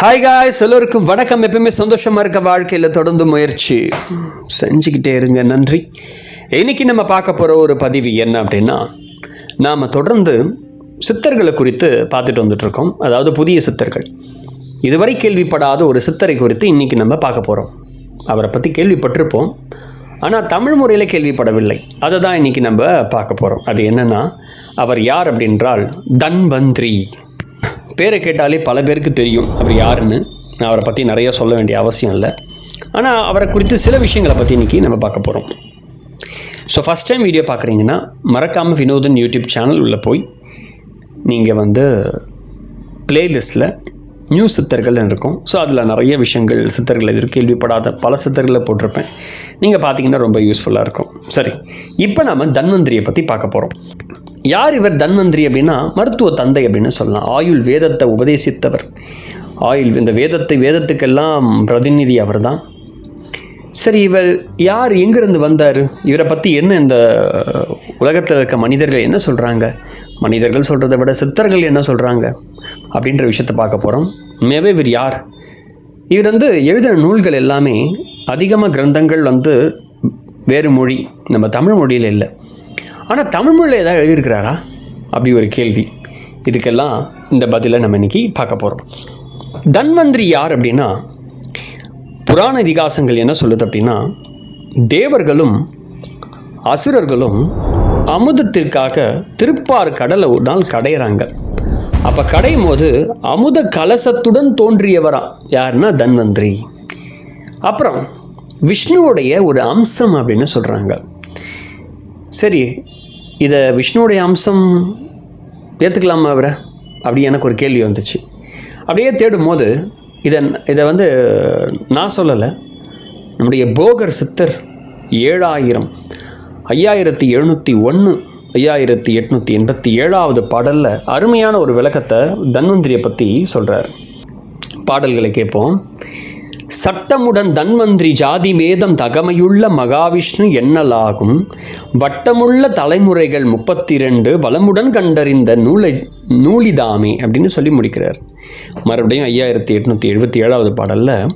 Hi guys எல்லோருக்கும் வணக்கம். எப்பவுமே சந்தோஷமாக இருக்க வாழ்க்கையில் தொடர்ந்து முயற்சி. செஞ்சுக்கிட்டே இருங்க. நன்றி. இன்னைக்கு நம்ம பார்க்க போகிற ஒரு பதிவு என்ன அப்படின்னா நாம் தொடர்ந்து சித்தர்களை குறித்து பார்த்துட்டு வந்துட்டு இருக்கோம். அதாவது புதிய சித்தர்கள். இதுவரை கேள்விப்படாத ஒரு சித்தரை குறித்து இன்னைக்கு நம்ம பார்க்க போகிறோம் அவரை பற்றி கேள்விப்பட்டிருப்போம். ஆனால் தமிழ் முறையில் கேள்விப்படவில்லை. அதை தான் இன்றைக்கி நம்ம பார்க்க போகிறோம் அது என்னென்னா அவர் யார் அப்படின்றால் தன்வந்திரி. பேரை கேட்டாலே பல பேருக்கு தெரியும் அவர் யாருன்னு. நான் அவரை பற்றி நிறைய சொல்ல வேண்டிய அவசியம் இல்லை. ஆனால் அவரை குறித்து சில விஷயங்களை பற்றி இன்றைக்கி நம்ம பார்க்க போகிறோம் ஸோ ஃபஸ்ட் டைம் வீடியோ பார்க்குறீங்கன்னா மறக்காமல் வினோதன் யூடியூப் சேனல் உள்ளே போய் நீங்கள் வந்து பிளேலிஸ்ட்டில் நியூ சித்தர்கள் இருக்கும். ஸோ அதில் நிறைய விஷயங்கள் சித்தர்கள் எதிர்க்கு கேள்விப்படாத பல சித்தர்களை போட்டிருப்பேன். நீங்கள் பார்த்தீங்கன்னா ரொம்ப யூஸ்ஃபுல்லாக இருக்கும். சரி இப்போ நாம் தன்வந்திரியை பற்றி பார்க்க போகிறோம் யார் இவர் தன்வந்திரி அப்படின்னா மருத்துவ தந்தை அப்படின்னு சொல்லலாம். ஆயுள் வேதத்தை உபதேசித்தவர். ஆயுள் இந்த வேதத்தை வேதத்துக்கெல்லாம் பிரதிநிதி அவர் தான் சரி இவர் யார் எங்கிருந்து வந்தார்? இவரை பற்றி என்ன இந்த உலகத்தில் இருக்க மனிதர்கள் என்ன சொல்கிறாங்க மனிதர்கள் சொல்கிறத விட சித்தர்கள் என்ன சொல்கிறாங்க அப்படின்ற விஷயத்தை பார்க்க போகிறோம் உண்மையாகவே இவர் யார்? இவர் வந்து எழுதின நூல்கள் எல்லாமே அதிகமாக கிரந்தங்கள் வந்து வேறு மொழி நம்ம தமிழ் மொழியில் இல்லை. ஆனால் தமிழ்மொழியில் ஏதாவது எழுதியிருக்கிறாரா? அப்படி ஒரு கேள்வி. இதுக்கெல்லாம் இந்த பதிலை நம்ம இன்னைக்கு பார்க்க போகிறோம் தன்வந்திரி யார் அப்படின்னா புராண இதிகாசங்கள் என்ன சொல்லுது அப்படின்னா தேவர்களும் அசுரர்களும் அமுதத்திற்காக திருப்பார் கடலை ஒரு நாள் கடையிறாங்க. அப்போ கடையும் போது அமுத கலசத்துடன் தோன்றியவரா? யாருன்னா தன்வந்திரி. அப்புறம் விஷ்ணுவுடைய ஒரு அம்சம் அப்படின்னு சொல்கிறாங்க சரி இதை விஷ்ணுவுடைய அம்சம் ஏற்றுக்கலாமா அவரை? அப்படி எனக்கு ஒரு கேள்வி வந்துச்சு. அப்படியே தேடும் போது இதை இதை வந்து நான் சொல்லலை. நம்முடைய போகர் சித்தர் ஏழாயிரம் ஐயாயிரத்தி எழுநூற்றி ஒன்று ஐயாயிரத்தி எட்நூற்றி எண்பத்தி ஏழாவது பாடலில் அருமையான ஒரு விளக்கத்தை தன்வந்திரியை பற்றி சொல்கிறார் பாடல்களை கேட்போம். சட்டமுடன் தன்வந்திரி ஜாதி மேதம் தகமையுள்ள மகாவிஷ்ணு எண்ணலாகும் வட்டமுள்ள தலைமுறைகள் முப்பத்தி ரெண்டு வளமுடன் கண்டறிந்த நூலை நூலிதாமே அப்படின்னு சொல்லி முடிக்கிறார். மறுபடியும் ஐயாயிரத்தி எட்நூற்றி எழுபத்தி ஏழாவது பாடலில்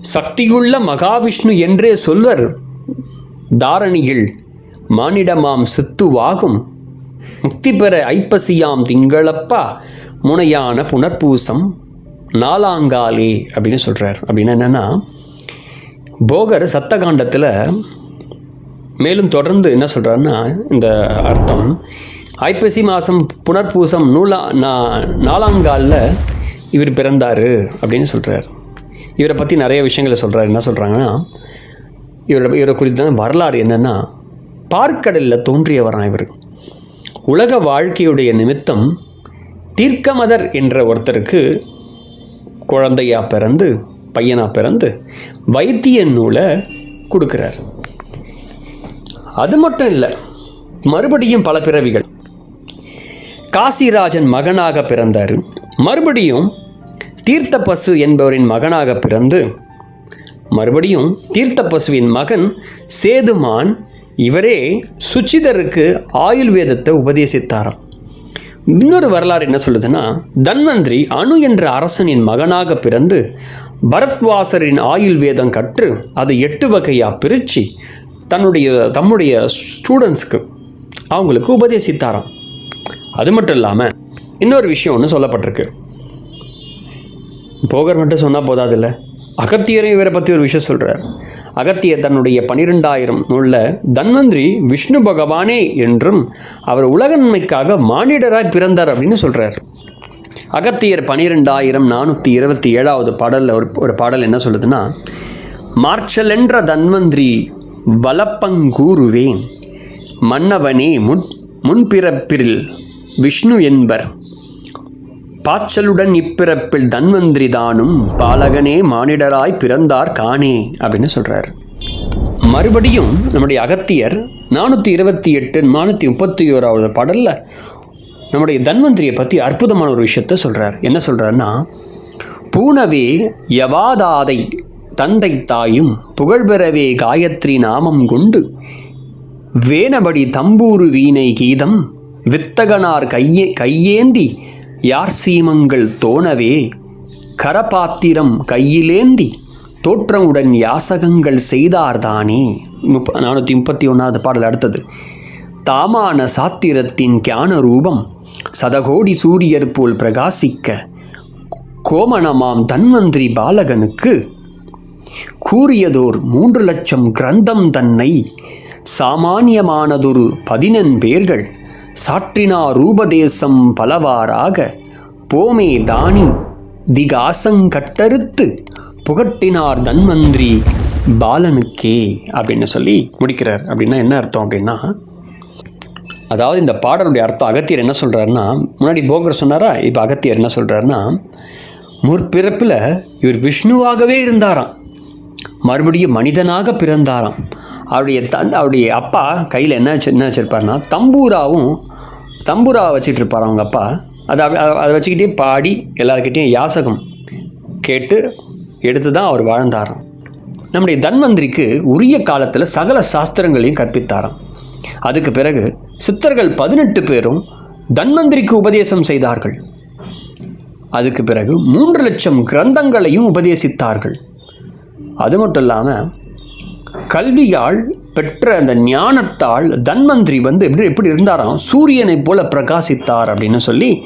சக்தியுள்ள மகாவிஷ்ணு என்றே சொல்வர் தாரணியில் மானிடமாம் சித்துவாகும். முக்தி பெற ஐப்பசியாம் திங்களப்பா முனையான புனர்பூசம். நாலாங்காலி அப்படின்னு சொல்கிறார் அப்படின்னா என்னென்னா போகர் சத்தகாண்டத்தில் மேலும் தொடர்ந்து என்ன சொல்கிறாருன்னா இந்த அர்த்தம் ஐப்பசி மாதம் புனர்பூசம் நூலா நா நாலாங்காலில் இவர் பிறந்தார் அப்படின்னு சொல்கிறார் இவரை பற்றி நிறைய விஷயங்களை சொல்கிறார் என்ன சொல்கிறாங்கன்னா இவரை இவரை குறித்த வரலாறு என்னென்னா பார்க்கடலில் தோன்றியவரான் இவர். உலக வாழ்க்கையுடைய நிமித்தம் தீர்க்கமதர் என்ற ஒருத்தருக்கு குழந்தையா பிறந்து பையனா பிறந்து வைத்திய நூலை கொடுக்குறார். அது மட்டும் இல்லை மறுபடியும் பல பிறவிகள். காசிராஜன் மகனாக பிறந்தார். மறுபடியும் தீர்த்த பசு என்பவரின் மகனாக பிறந்து மறுபடியும் தீர்த்த பசுவின் மகன் சேதுமான் இவரே சுச்சிதருக்கு ஆயுர்வேதத்தை உபதேசித்தாராம். இன்னொரு வரலாறு என்ன சொல்லுதுன்னா தன்வந்திரி அணு என்ற அரசனின் மகனாக பிறந்து பரத்வாசரின் ஆயுள் வேதம் கற்று அதை எட்டு வகையாக பிரித்து தன்னுடைய தம்முடைய ஸ்டூடெண்ட்ஸ்க்கு அவங்களுக்கு உபதேசித்தாராம். அது மட்டும் இல்லாமல் இன்னொரு விஷயம் ஒன்று சொல்லப்பட்டிருக்கு. போகர் மட்டும் சொன்னால் போதாதில்ல. அகத்தியரும் இவரை பற்றி ஒரு விஷயம் சொல்கிறார் அகத்தியர் தன்னுடைய பனிரெண்டாயிரம் நூலில் தன்வந்திரி விஷ்ணு பகவானே என்றும் அவர் உலகன்மைக்காக மானிடராய் பிறந்தார் அப்படின்னு சொல்கிறார் அகத்தியர் பனிரெண்டாயிரம் நானூற்றி இருபத்தி ஏழாவது பாடலில் ஒரு ஒரு பாடல் என்ன சொல்லுதுன்னா மார்ச்சலென்ற தன்வந்திரி வலப்பங்கூறுவேன் மன்னவனே முன் முன்பிறப்பிரில் விஷ்ணு என்பர் பாச்சலுடன் இப்பிறப்பில் தன்வந்திரி தானும் பாலகனே மானிடராய் பிறந்தார் காணே அப்படின்னு சொல்றார். மறுபடியும் நம்முடைய அகத்தியர் நானூற்றி இருபத்தி எட்டு நானூற்றி முப்பத்தி ஓராவது பாடலில் நம்முடைய தன்வந்திரியை பற்றி அற்புதமான ஒரு விஷயத்த சொல்கிறார் என்ன சொல்கிறாருன்னா பூனவே யவாதாதை தந்தை தாயும் புகழ்பெறவே காயத்ரி நாமம் கொண்டு வேனபடி தம்பூரு வீணை கீதம் வித்தகனார் கையே கையேந்தி யார் சீமங்கள் தோணவே? கரபாத்திரம் கையிலேந்தி தோற்றமுடன் யாசகங்கள் செய்தார்தானே? முப்ப நானூற்றி முப்பத்தி ஒன்றாவது பாடல் அடுத்தது. தாமான சாத்திரத்தின் ஞான ரூபம் சதகோடி சூரியர் போல் பிரகாசிக்க கோமணமாம் தன்வந்திரி பாலகனுக்கு கூறியதோர் மூன்று லட்சம் கிரந்தம் தன்னை சாமானியமானதொரு பதினெண் பேர்கள் சாற்றினார் ரூபதேசம் பலவாறாக. போமே தானி திகாசங்கட்டறுத்து புகட்டினார் தன்வந்திரி பாலனுக்கே அப்படின்னு சொல்லி முடிக்கிறார். அப்படின்னா என்ன அர்த்தம் அப்படின்னா அதாவது இந்த பாடலுடைய அர்த்தம் அகத்தியர் என்ன சொல்கிறாருன்னா முன்னாடி போகர் சொன்னாரா இப்போ அகத்தியர் என்ன சொல்கிறாருன்னா முற்பிறப்பில் இவர் விஷ்ணுவாகவே இருந்தாராம். மறுபடியும் மனிதனாக பிறந்தாராம். அவருடைய தந்தை அவருடைய அப்பா கையில் என்ன என்ன வச்சுருப்பார்னா தம்பூராவும் தம்பூரா வச்சுட்டு இருப்பார் அவங்க அப்பா. அதை அதை அதை வச்சுக்கிட்டே பாடி எல்லாருக்கிட்டேயும் யாசகம் கேட்டு எடுத்து தான் அவர் வாழ்ந்தாராம். நம்முடைய தன்வந்திரிக்கு உரிய காலத்தில் சகல சாஸ்திரங்களையும் கற்பித்தாராம். அதுக்கு பிறகு சித்தர்கள் பதினெட்டு பேரும் தன்வந்திரிக்கு உபதேசம் செய்தார்கள். அதுக்கு பிறகு மூன்று லட்சம் கிரந்தங்களையும் உபதேசித்தார்கள். அது மட்டும் இல்லாமல் கல்வியால் பெற்ற அந்த ஞானத்தால் தன்வந்திரி வந்து எப்படி எப்படி இருந்தாராம் சூரியனைப் போல பிரகாசித்தார் அப்படின்னு சொல்லி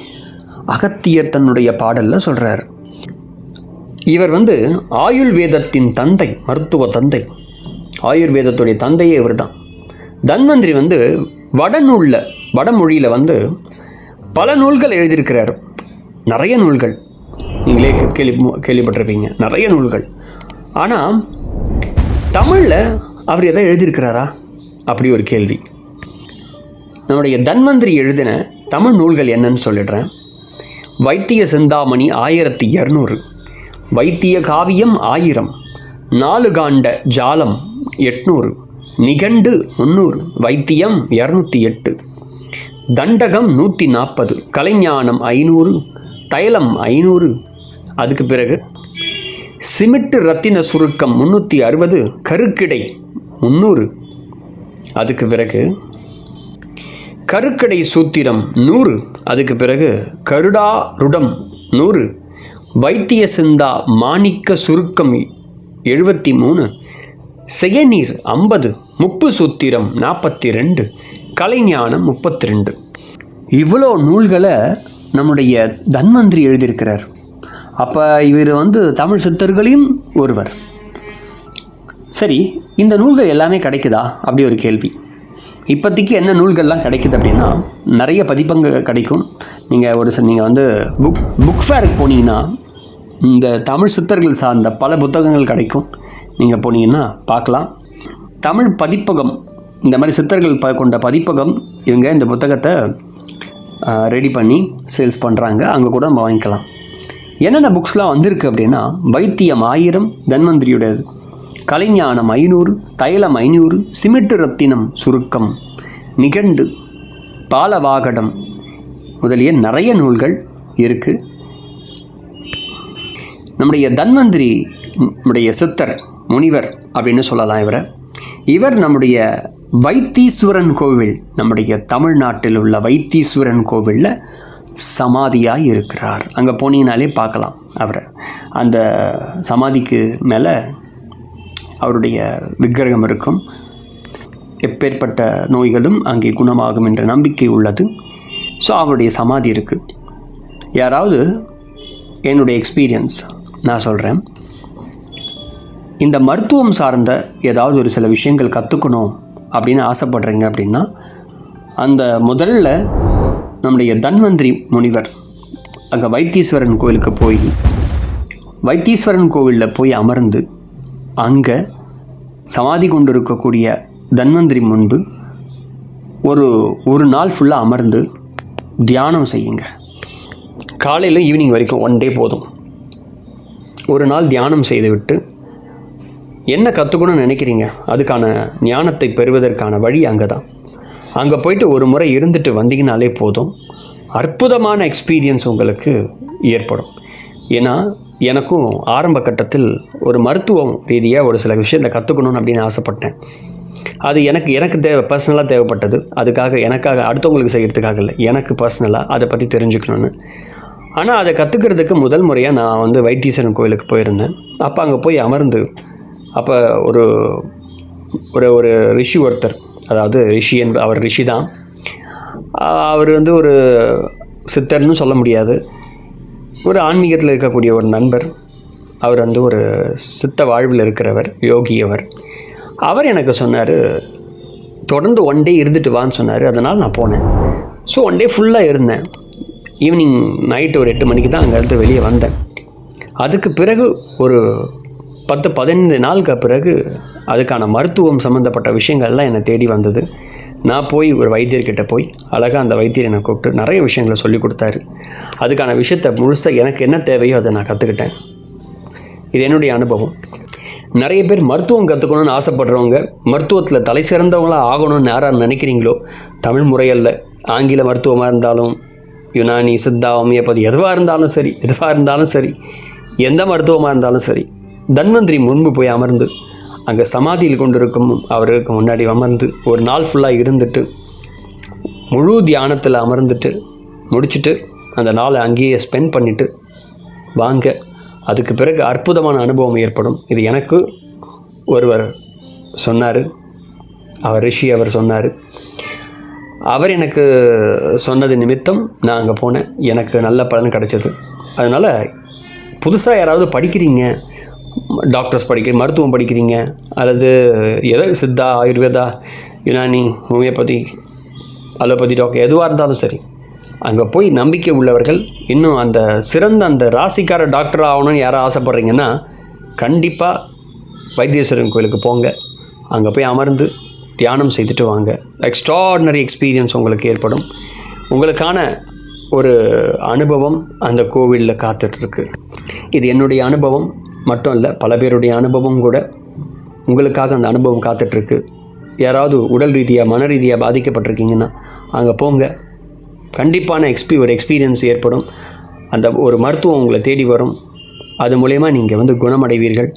அகத்தியர் தன்னுடைய பாடலில் சொல்கிறார் இவர் வந்து ஆயுர்வேதத்தின் தந்தை மருத்துவ தந்தை. ஆயுர்வேதத்துடைய தந்தையே இவர் தான் தன்வந்திரி வந்து வடநூலில் வடமொழியில் வந்து பல நூல்கள் எழுதியிருக்கிறார். நிறைய நூல்கள். நீங்களே கேள்வி கேள்விப்பட்டிருப்பீங்க. நிறைய நூல்கள். ஆனால் தமிழில் அவர் எதை எழுதியிருக்கிறாரா? அப்படி ஒரு கேள்வி. நம்முடைய தன்வந்திரி எழுதின தமிழ் நூல்கள் என்னன்னு சொல்லிடுறேன். வைத்திய சிந்தாமணி ஆயிரத்தி இரநூறு வைத்திய காவியம் ஆயிரம் நாலு காண்ட ஜாலம் எட்நூறு நிகண்டு முந்நூறு வைத்தியம் இரநூத்தி எட்டு தண்டகம் நூற்றி நாற்பது கலைஞானம் ஐநூறு தைலம் ஐநூறு அதுக்கு பிறகு சிமிட்டு ரத்தின சுருக்கம் முந்நூற்றி அறுபது கருக்கிடை முந்நூறு. அதுக்கு பிறகு கருக்கடை சூத்திரம் நூறு. அதுக்கு பிறகு கருடாருடம் நூறு. வைத்திய சிந்தா மாணிக்க சுருக்கம் எழுபத்தி மூணு செயநீர் ஐம்பது முப்பு சூத்திரம் நாற்பத்தி ரெண்டு கலைஞானம் முப்பத்தி ரெண்டு இவ்வளோ நூல்களை நம்முடைய தன்வந்திரி எழுதியிருக்கிறார். அப்போ இவர் வந்து தமிழ் சித்தர்களையும் ஒருவர். சரி இந்த நூல்கள் எல்லாமே கிடைக்குதா? அப்படி ஒரு கேள்வி. இப்போதைக்கு என்ன நூல்கள்லாம் கிடைக்குது அப்படின்னா நிறைய பதிப்பங்க கிடைக்கும். நீங்கள் ஒரு நீங்கள் வந்து புக் புக் ஃபேருக்கு போனீங்கன்னா இந்த தமிழ் சித்தர்கள் சார்ந்த பல புத்தகங்கள் கிடைக்கும். நீங்கள் போனீங்கன்னா பார்க்கலாம். தமிழ் பதிப்பகம் இந்த மாதிரி சித்தர்கள் ப கொண்ட பதிப்பகம் இவங்க இந்த புத்தகத்தை ரெடி பண்ணி சேல்ஸ் பண்ணுறாங்க அங்கே கூட நம்ம வாங்கிக்கலாம். என்னென்ன புக்ஸ்லாம் வந்திருக்கு அப்படின்னா வைத்தியம் ஆயிரம் தன்வந்திரியுடையது. கலைஞானம் ஐநூறு தைலம் ஐநூறு சிமிட்டு ரத்தினம் சுருக்கம் நிகண்டு பாலவாகடம் முதலிய நிறைய நூல்கள் இருக்குது நம்முடைய தன்வந்திரி நம்முடைய சித்தர் முனிவர் அப்படின்னு சொல்லலாம் இவரை. இவர் நம்முடைய வைத்தீஸ்வரன் கோவில் நம்முடைய தமிழ்நாட்டில் உள்ள வைத்தீஸ்வரன் கோவிலில் சமாதியாக இருக்கிறார் அங்கே போனீங்கனாலே பார்க்கலாம் அவரை. அந்த சமாதிக்கு மேலே அவருடைய விக்கிரகம் இருக்கும். எப்பேற்பட்ட நோய்களும் அங்கே குணமாகும் என்ற நம்பிக்கை உள்ளது. ஸோ அவருடைய சமாதி இருக்குது யாராவது என்னுடைய எக்ஸ்பீரியன்ஸ் நான் சொல்கிறேன் இந்த மருத்துவம் சார்ந்த ஏதாவது ஒரு சில விஷயங்கள் கற்றுக்கணும் அப்படின்னு ஆசைப்படுறீங்க அப்படின்னா அந்த முதல்ல நம்முடைய தன்வந்திரி முனிவர் அங்கே வைத்தீஸ்வரன் கோவிலுக்கு போய் வைத்தீஸ்வரன் கோவிலில் போய் அமர்ந்து அங்கே சமாதி கொண்டு இருக்கக்கூடிய தன்வந்திரி முன்பு ஒரு ஒரு நாள் ஃபுல்லாக அமர்ந்து தியானம் செய்யுங்க. காலையில் ஈவினிங் வரைக்கும் ஒன் டே போதும். ஒரு நாள் தியானம் செய்துவிட்டு என்ன கற்றுக்கணும்னு நினைக்கிறீங்க? அதுக்கான ஞானத்தை பெறுவதற்கான வழி அங்கே தான் அங்கே போயிட்டு ஒரு முறை இருந்துட்டு வந்தீங்கனாலே போதும். அற்புதமான எக்ஸ்பீரியன்ஸ் உங்களுக்கு ஏற்படும். ஏன்னா எனக்கும் ஆரம்ப கட்டத்தில் ஒரு மருத்துவம் ரீதியாக ஒரு சில விஷயத்தை கற்றுக்கணும்னு அப்படின்னு ஆசைப்பட்டேன். அது எனக்கு எனக்கு தேவை பர்சனலாக தேவைப்பட்டது. அதுக்காக எனக்காக அடுத்தவங்களுக்கு செய்கிறதுக்காக இல்லை. எனக்கு பர்சனலாக அதை பற்றி தெரிஞ்சுக்கணுன்னு ஆனால் அதை கற்றுக்கிறதுக்கு முதல் முறையாக நான் வந்து வைத்தீஸ்வரன் கோயிலுக்கு போயிருந்தேன். அப்போ அங்கே போய் அமர்ந்து அப்போ ஒரு ஒரு ஒரு ரிஷி ஒருத்தர் அதாவது ரிஷி என்ப அவர் ரிஷி தான் அவர் வந்து ஒரு சித்தர்னு சொல்ல முடியாது. ஒரு ஆன்மீகத்தில் இருக்கக்கூடிய ஒரு நண்பர். அவர் வந்து ஒரு சித்த வாழ்வில் இருக்கிறவர் யோகி அவர். அவர் எனக்கு சொன்னார் தொடர்ந்து ஒன் டே இருந்துட்டு வான்னு சொன்னார் அதனால் நான் போனேன். ஸோ ஒன் டே ஃபுல்லாக இருந்தேன். ஈவினிங் நைட்டு ஒரு எட்டு மணிக்கு தான் அங்கேருந்து வெளியே வந்தேன். அதுக்கு பிறகு ஒரு பத்து பதினைந்து நாளுக்கு பிறகு அதுக்கான மருத்துவம் சம்மந்தப்பட்ட விஷயங்கள்லாம் என்னை தேடி வந்தது. நான் போய் ஒரு வைத்தியர்கிட்ட போய் அழகாக அந்த வைத்தியர் என்னை கூப்பிட்டு நிறைய விஷயங்களை சொல்லி கொடுத்தாரு. அதுக்கான விஷயத்தை முழுசாக எனக்கு என்ன தேவையோ அதை நான் கற்றுக்கிட்டேன் இது என்னுடைய அனுபவம். நிறைய பேர் மருத்துவம் கற்றுக்கணும்னு ஆசைப்படுறவங்க மருத்துவத்தில் தலை சிறந்தவங்களாக ஆகணும்னு யாராக நினைக்கிறீங்களோ தமிழ் முறையல்ல ஆங்கில மருத்துவமாக இருந்தாலும் யுனானி சித்தா ஹோமியோபதி எதுவாக இருந்தாலும் சரி எதுவாக இருந்தாலும் சரி எந்த மருத்துவமாக இருந்தாலும் சரி தன்வந்திரி முன்பு போய் அமர்ந்து அங்கே சமாதியில் கொண்டிருக்கும் அவருக்கு முன்னாடி அமர்ந்து ஒரு நாள் ஃபுல்லாக இருந்துட்டு முழு தியானத்தில் அமர்ந்துட்டு முடிச்சுட்டு அந்த நாளை அங்கேயே ஸ்பெண்ட் பண்ணிவிட்டு வாங்க அதுக்கு பிறகு அற்புதமான அனுபவம் ஏற்படும். இது எனக்கு ஒருவர் சொன்னார். அவர் ரிஷி அவர் சொன்னார். அவர் எனக்கு சொன்னது நிமித்தம் நான் அங்கே போனேன். எனக்கு நல்ல பலன் கிடைச்சது. அதனால் புதுசாக யாராவது படிக்கிறீங்க டாக்டர்ஸ் படிக்கிற மருத்துவம் படிக்கிறீங்க அல்லது எதோ Siddha Ayurveda Unani homeopathy allopathy doctor எதுவாக இருந்தாலும் சரி அங்கே போய் நம்பிக்கை உள்ளவர்கள் இன்னும் அந்த சிறந்த அந்த ராசிக்கார டாக்டர் ஆகணும்னு யாரும் ஆசைப்பட்றீங்கன்னா கண்டிப்பாக வைத்தீஸ்வரன் கோயிலுக்கு போங்க. அங்கே போய் அமர்ந்து தியானம் செய்துட்டு வாங்க. எக்ஸ்ட்ராடினரி எக்ஸ்பீரியன்ஸ் உங்களுக்கு ஏற்படும். உங்களுக்கான ஒரு அனுபவம் அந்த கோவிலில் காத்துட்ருக்கு இது என்னுடைய அனுபவம். மட்டும் இல்லை பல பேருடைய அனுபவம் கூட உங்களுக்காக அந்த அனுபவம் காத்துட்ருக்கு. யாராவது உடல் ரீதியாக மன ரீதியாக பாதிக்கப்பட்டிருக்கீங்கன்னா அங்கே போங்க. கண்டிப்பான எக்ஸ்பீ ஒரு எக்ஸ்பீரியன்ஸ் ஏற்படும். அந்த ஒரு மருத்துவம் உங்களை தேடி வரும். அது மூலயமா நீங்கள் வந்து குணமடைவீர்கள்.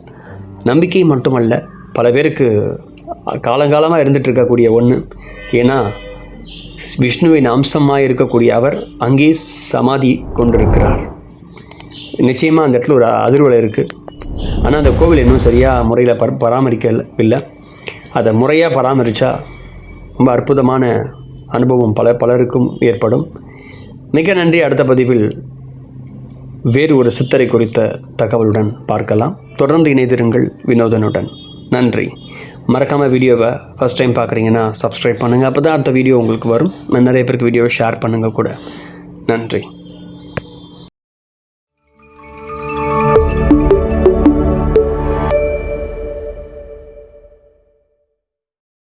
நம்பிக்கை மட்டுமல்ல பல பேருக்கு காலங்காலமாக இருந்துகிட்டு இருக்கக்கூடிய ஒன்று ஏன்னா விஷ்ணுவின் அம்சமாக இருக்கக்கூடிய அவர் அங்கே சமாதி கொண்டிருக்கிறார். நிச்சயமாக அந்த இடத்துல ஒரு அதிர்வலை இருக்குது ஆனால் அந்த கோவில் இன்னும் சரியாக முறையில் பர பராமரிக்கவில்லை. அதை முறையாக பராமரித்தா ரொம்ப அற்புதமான அனுபவம் பல பலருக்கும் ஏற்படும். மிக நன்றி. அடுத்த பதிவில் வேறு ஒரு சித்தரை குறித்த தகவலுடன் பார்க்கலாம். தொடர்ந்து இணைந்திருங்கள் வினோதனுடன். நன்றி. மறக்காமல் வீடியோவை ஃபஸ்ட் டைம் பார்க்குறீங்கன்னா சப்ஸ்கிரைப் பண்ணுங்கள் அப்போ தான் அடுத்த வீடியோ உங்களுக்கு வரும். நிறைய பேருக்கு வீடியோவை ஷேர் பண்ணுங்கள் கூட. நன்றி.